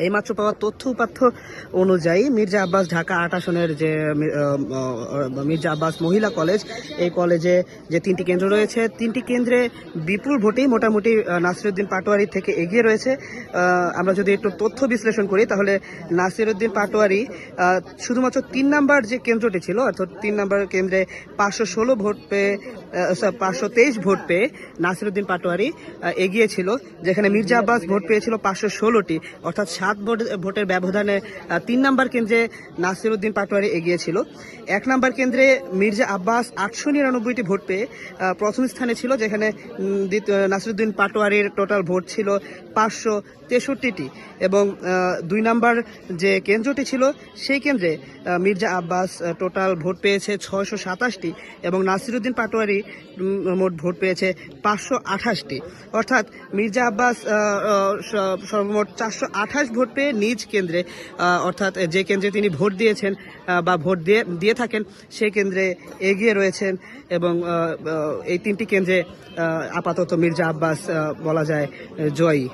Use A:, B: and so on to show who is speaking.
A: এইমাত্র পাওয়া তথ্য উপাত্য অনুযায়ী মির্জা আব্বাস ঢাকা আট আসনের যে মির্জা আব্বাস মহিলা কলেজ এই কলেজে যে তিনটি কেন্দ্র রয়েছে তিনটি কেন্দ্রে বিপুল ভোটেই মোটামুটি নাসিরুদ্দিন পাটোয়ারি থেকে এগিয়ে রয়েছে। আমরা যদি একটু তথ্য বিশ্লেষণ করি তাহলে নাসিরুদ্দিন পাটোয়ারি শুধুমাত্র তিন নাম্বার যে কেন্দ্রটি ছিল অর্থাৎ তিন নাম্বার কেন্দ্রে পাঁচশো ষোলো ভোট পেয়ে পাঁচশো তেইশ ভোট পেয়ে নাসিরুদ্দিন পাটোয়ারি আহ, এগিয়ে ছিল যেখানে মির্জা আব্বাস ভোট পেয়েছিল পাঁচশো ষোলোটি অর্থাৎ সাত ভোটের ব্যবধানে তিন নাম্বার কেন্দ্রে নাসিরুদ্দিন পাটোয়ারি এগিয়ে ছিল এক নাম্বার কেন্দ্রে মির্জা আব্বাস আটশো নিরানব্বইটি ভোট পেয়ে প্রথম স্থানে ছিল, যেখানে নাসিরুদ্দিন পাটোয়ারির টোটাল ভোট ছিল পাঁচশো তেষট্টিটি। এবং দুই নাম্বার যে কেন্দ্রটি ছিল, সেই কেন্দ্রে মির্জা আব্বাস টোটাল ভোট পেয়েছে ছয়শো সাতাশটি এবং নাসিরুদ্দিন পাটোয়ারি মোট ভোট পেয়েছে পাঁচশো আঠাশটি। অর্থাৎ মির্জা আব্বাস সর্বমোট চারশো আঠাশ ভোট পেয়ে নিজ কেন্দ্রে অর্থাৎ যে কেন্দ্রে তিনি ভোট দিয়েছেন বা ভোট দিয়ে দিয়ে থাকেন, সে কেন্দ্রে এগিয়ে রয়েছেন এবং এই তিনটি কেন্দ্রে আপাতত মির্জা আব্বাস বলা যায় জয়ী।